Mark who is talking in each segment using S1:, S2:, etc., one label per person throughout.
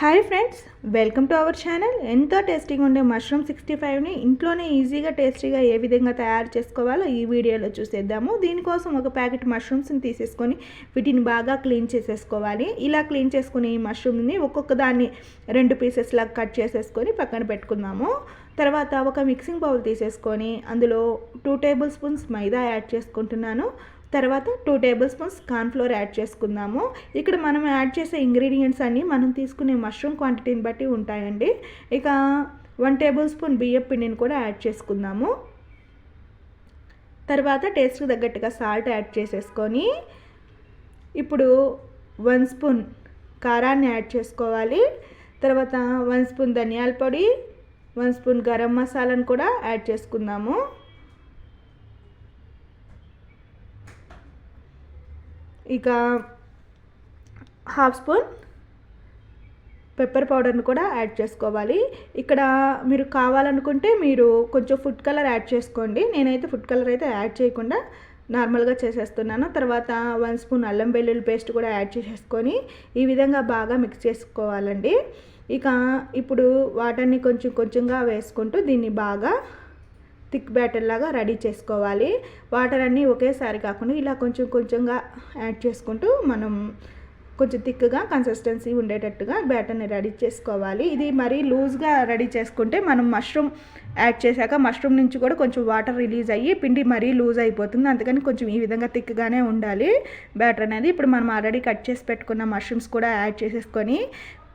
S1: Hi friends welcome to our channel. ఎంతో టేస్టీగా ఉండే మష్రూమ్ సిక్స్టీ ఫైవ్ని ఇంట్లోనే ఈజీగా టేస్టీగా ఏ విధంగా తయారు చేసుకోవాలో ఈ వీడియోలో చూసేద్దాము. దీనికోసం ఒక ప్యాకెట్ మష్రూమ్స్ని తీసేసుకొని వీటిని బాగా క్లీన్ చేసేసుకోవాలి. ఇలా క్లీన్ చేసుకుని ఈ మష్రూమ్ని ఒక్కొక్క దాన్ని రెండు పీసెస్ లాగా కట్ చేసేసుకొని పక్కన పెట్టుకుందాము. తర్వాత ఒక మిక్సింగ్ బౌల్ తీసేసుకొని అందులో టూ టేబుల్ స్పూన్స్ మైదా యాడ్ చేసుకుంటున్నాను. తర్వాత two tablespoons cornflour add చేసుకుందాము. ఇక్కడ మనం యాడ్ చేసే ఇంగ్రీడియంట్స్ అన్నీ మనం తీసుకునే మష్రూమ్ క్వాంటిటీని బట్టి ఉంటాయండి. ఇక వన్ టేబుల్ స్పూన్ బియ్యం పిండిని కూడా యాడ్ చేసుకుందాము. తర్వాత టేస్ట్కి తగ్గట్టుగా సాల్ట్ యాడ్ చేసేసుకొని ఇప్పుడు వన్ స్పూన్ కారాన్ని యాడ్ చేసుకోవాలి. తర్వాత వన్ స్పూన్ ధనియాల పొడి వన్ స్పూన్ గరం మసాలాను కూడా యాడ్ చేసుకుందాము. ఇక హాఫ్ స్పూన్ పెప్పర్ పౌడర్ని కూడా యాడ్ చేసుకోవాలి. ఇక్కడ మీరు కావాలనుకుంటే మీరు కొంచెం ఫుడ్ కలర్ యాడ్ చేసుకోండి. నేనైతే ఫుడ్ కలర్ అయితే యాడ్ చేయకుండా నార్మల్గా చేసేస్తున్నాను. తర్వాత వన్ స్పూన్ అల్లం వెల్లుల్లి పేస్ట్ కూడా యాడ్ చేసేసుకొని ఈ విధంగా బాగా మిక్స్ చేసుకోవాలండి. ఇక ఇప్పుడు వాటర్ని కొంచెం కొంచెంగా వేసుకుంటూ దీన్ని బాగా థిక్ బ్యాటర్ లాగా రెడీ చేసుకోవాలి. వాటర్ అన్నీ ఒకేసారి కాకుండా ఇలా కొంచెం కొంచెంగా యాడ్ చేసుకుంటూ మనం కొంచెం థిక్గా కన్సిస్టెన్సీ ఉండేటట్టుగా బ్యాటర్ని రెడీ చేసుకోవాలి. ఇది మరీ లూజ్గా రెడీ చేసుకుంటే మనం మష్రూమ్ యాడ్ చేశాక మష్రూమ్ నుంచి కూడా కొంచెం వాటర్ రిలీజ్ అయ్యి పిండి మరీ లూజ్ అయిపోతుంది. అందుకని కొంచెం ఈ విధంగా థిక్గానే ఉండాలి. బ్యాటర్ అనేది ఇప్పుడు మనం ఆల్రెడీ కట్ చేసి పెట్టుకున్న మష్రూమ్స్ కూడా యాడ్ చేసేసుకొని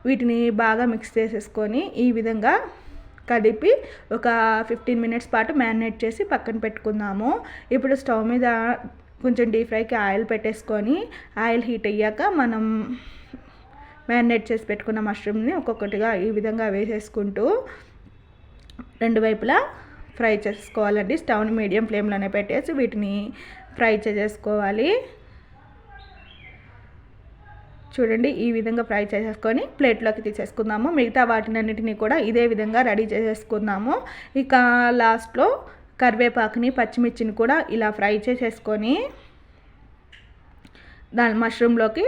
S1: వీటిని బాగా మిక్స్ చేసేసుకొని ఈ విధంగా కలిపి ఒక ఫిఫ్టీన్ మినిట్స్ పాటు మ్యారినేట్ చేసి పక్కన పెట్టుకుందాము. ఇప్పుడు స్టవ్ మీద కొంచెం డీప్ ఫ్రైకి ఆయిల్ పెట్టేసుకొని ఆయిల్ హీట్ అయ్యాక మనం మ్యారినేట్ చేసి పెట్టుకున్న మష్రూమ్ని ఒక్కొక్కటిగా ఈ విధంగా వేసేసుకుంటూ రెండు వైపులా ఫ్రై చేసుకోవాలండి. స్టవ్ని మీడియం ఫ్లేమ్లోనే పెట్టేసి వీటిని ఫ్రై చేసేసుకోవాలి. చూడండి ఈ విధంగా ఫ్రై చేసేసుకొని ప్లేట్లోకి తీసేసుకుందాము. మిగతా వాటినన్నిటిని కూడా ఇదే విధంగా రెడీ చేసేసుకుందాము. ఇక లాస్ట్లో కరివేపాకుని పచ్చిమిర్చిని కూడా ఇలా ఫ్రై చేసేసుకొని దాని మష్రూమ్లోకి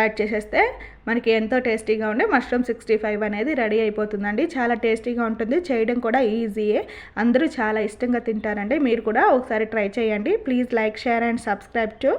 S1: యాడ్ చేసేస్తే మనకి ఎంతో టేస్టీగా ఉండే మష్రూమ్ సిక్స్టీ ఫైవ్ అనేది రెడీ అయిపోతుందండి. చాలా టేస్టీగా ఉంటుంది. చేయడం కూడా ఈజీయే. అందరూ చాలా ఇష్టంగా తింటారండి. మీరు కూడా ఒకసారి ట్రై చేయండి. Please like share and subscribe to